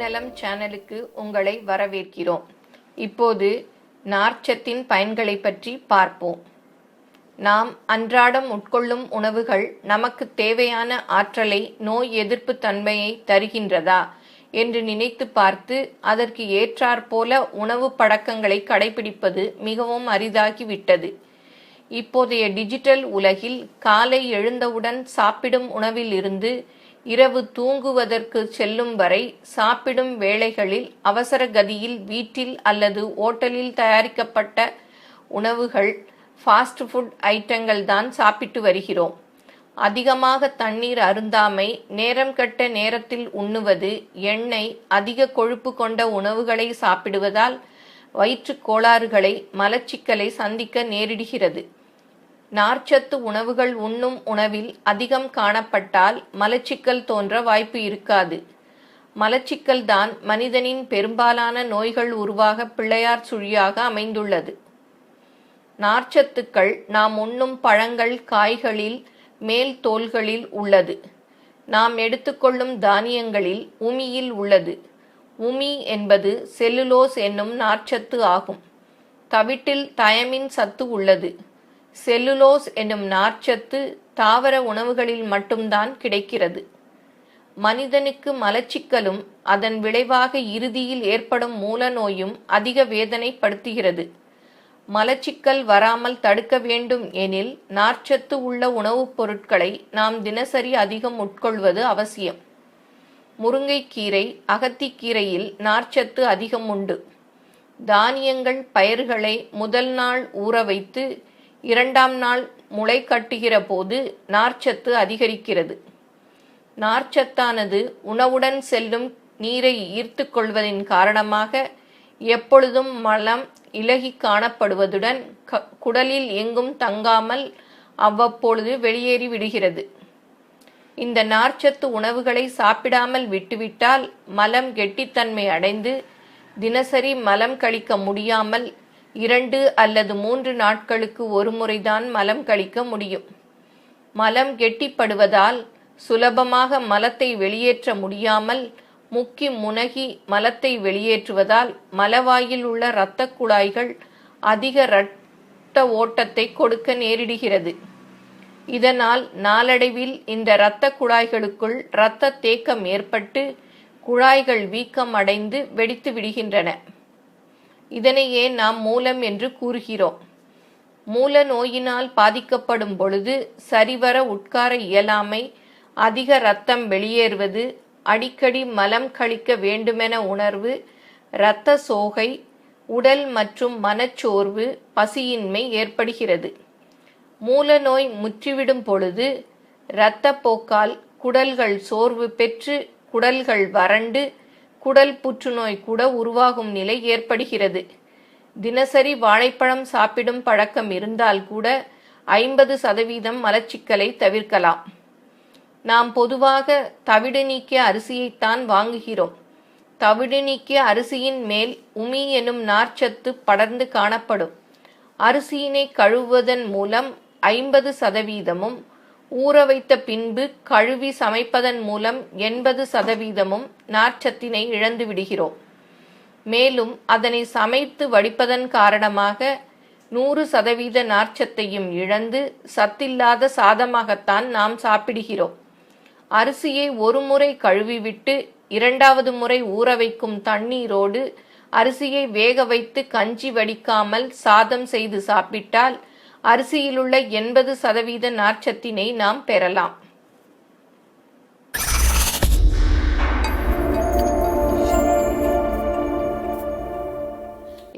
நலம் சேனலுக்கு உங்களை வரவேற்கிறோம். இப்போது நார்ச்சத்தின் பயன்களை பற்றி பார்ப்போம். நாம் அன்றாடம் உட்கொள்ளும் உணவுகள் நமக்கு தேவையான ஆற்றலை நோய் எதிர்ப்பு தன்மையை தருகின்றதா என்று நினைத்து பார்த்து அதற்கு ஏற்றாற்போல உணவு பழக்கங்களை கடைபிடிப்பது மிகவும் அரிதாகிவிட்டது. இப்போதைய டிஜிட்டல் உலகில் காலை எழுந்தவுடன் சாப்பிடும் உணவில் இருந்து இரவு தூங்குவதற்கு செல்லும் வரை சாப்பிடும் வேளைகளில் அவசர கதியில் வீட்டில் அல்லது ஓட்டலில் தயாரிக்கப்பட்ட உணவுகள் ஃபாஸ்ட் ஃபுட் ஐட்டங்கள் தான் சாப்பிட்டு வருகிறோம். அதிகமாக தண்ணீர் அருந்தாமை நேரம் கட்ட நேரத்தில் உண்ணுவது எண்ணெய் அதிக கொழுப்பு கொண்ட உணவுகளை சாப்பிடுவதால் வயிற்றுக் கோளாறுகளை மலச்சிக்கலை சந்திக்க நேரிடுகிறது. நார்ச்சத்து உணவுகள் உண்ணும் உணவில் அதிகம் காணப்பட்டால் மலச்சிக்கல் தோன்ற வாய்ப்பு இருக்காது. மலச்சிக்கல் தான் மனிதனின் பெரும்பாலான நோய்கள் உருவாக பிள்ளையார் சுழியாக அமைந்துள்ளது. நார்ச்சத்துக்கள் நாம் உண்ணும் பழங்கள் காய்களில் மேல் தோல்களில் உள்ளது. நாம் எடுத்துக்கொள்ளும் தானியங்களில் உமியில் உள்ளது. உமி என்பது செல்லுலோஸ் என்னும் நார்ச்சத்து ஆகும். தவிட்டில் தயமின் சத்து உள்ளது. செல்லுலோஸ் என்னும் நார்ச்சத்து தாவர உணவுகளில் மட்டும்தான் கிடைக்கிறது. மனிதனுக்கு மலச்சிக்கலும் அதன் விளைவாக இறுதியில் ஏற்படும் மூலநோயும் அதிக வேதனைப்படுத்துகிறது. மலச்சிக்கல் வராமல் தடுக்க வேண்டும் எனில் நார்ச்சத்து உள்ள உணவுப் பொருட்களை நாம் தினசரி அதிகம் உட்கொள்வது அவசியம். முருங்கைக்கீரை அகத்திக்கீரையில் நார்ச்சத்து அதிகம் உண்டு. தானியங்கள் பயிர்களை முதல் நாள் ஊற வைத்து இரண்டாம் நாள் முளை கட்டுகிற போது நார்ச்சத்து அதிகரிக்கிறது. நார்ச்சத்தானது உணவுடன் செல்லும் நீரை ஈர்த்து கொள்வதின் காரணமாக எப்பொழுதும் மலம் இலகி காணப்படுவதுடன் குடலில் எங்கும் தங்காமல் அவ்வப்பொழுது வெளியேறி விடுகிறது. இந்த நார்ச்சத்து உணவுகளை சாப்பிடாமல் விட்டுவிட்டால் மலம் கெட்டித்தன்மை அடைந்து தினசரி மலம் கழிக்க முடியாமல் இரண்டு அல்லது மூன்று நாட்களுக்கு ஒரு முறைதான் மலம் கழிக்க முடியும். மலம் கெட்டிப்படுவதால் சுலபமாக மலத்தை வெளியேற்ற முடியாமல் முக்கி முனகி மலத்தை வெளியேற்றுவதால் மலவாயில் உள்ள இரத்த குழாய்கள் அதிக இரத்த ஓட்டத்தை கொடுக்க நேரிடுகிறது. இதனால் நாளடைவில் இந்த இரத்த குழாய்களுக்குள் இரத்த தேக்கம் ஏற்பட்டு குழாய்கள் வீக்கம் அடைந்து வெடித்து விடுகின்றன. இதனையே நாம் மூலம் என்று கூறுகிறோம். மூல நோயினால் பாதிக்கப்படும் பொழுது சரிவர உட்கார இயலாமை அதிக இரத்தம் வெளியேறுவது அடிக்கடி மலம் கழிக்க வேண்டுமென உணர்வு இரத்த சோகை உடல் மற்றும் மனச்சோர்வு பசியின்மை ஏற்படுகிறது. மூல நோய் முற்றிவிடும் பொழுது இரத்தப்போக்கால் குடல்கள் சோர்வு பெற்று குடல்கள் வறண்டு குடல் புற்றுநோய் கூட உருவாகும் நிலை ஏற்படுகிறது. தினசரி வாழைப்பழம் சாப்பிடும் பழக்கம் இருந்தால் கூட ஐம்பது சதவீதம் மலச்சிக்கலை தவிர்க்கலாம். நாம் பொதுவாக தவிடு நீக்கிய அரிசியைத்தான் வாங்குகிறோம். தவிடு நீக்கிய அரிசியின் மேல் உமி எனும் நார்ச்சத்து படர்ந்து காணப்படும். அரிசியினை கழுவுவதன் மூலம் ஐம்பது சதவீதமும் ஊற வைத்த பின்பு கழுவி சமைப்பதன் மூலம் எண்பது சதவீதமும் நார்ச்சத்தினை இழந்து விடுகிறோம். மேலும் அதனை சமைத்து வடிப்பதன் காரணமாக நூறு சதவீத நார்ச்சத்தையும் இழந்து சத்தில்லாத சாதமாகத்தான் நாம் சாப்பிடுகிறோம். அரிசியை ஒரு முறை கழுவிவிட்டு இரண்டாவது முறை ஊற வைக்கும் தண்ணீரோடு அரிசியை வேக வைத்து கஞ்சி வடிக்காமல் சாதம் செய்து சாப்பிட்டால் அரிசியிலுள்ள எண்பது சதவீத நார்ச்சத்தினை நாம் பெறலாம்.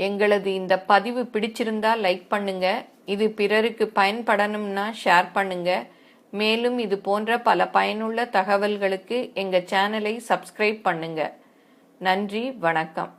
எங்களது இந்த பதிவு பிடிச்சிருந்தா லைக் பண்ணுங்க. இது பிறருக்கு பயன்படணும்னா ஷேர் பண்ணுங்க. மேலும் இது போன்ற பல பயனுள்ள தகவல்களுக்கு எங்கள் சேனலை சப்ஸ்கிரைப் பண்ணுங்க. நன்றி வணக்கம்.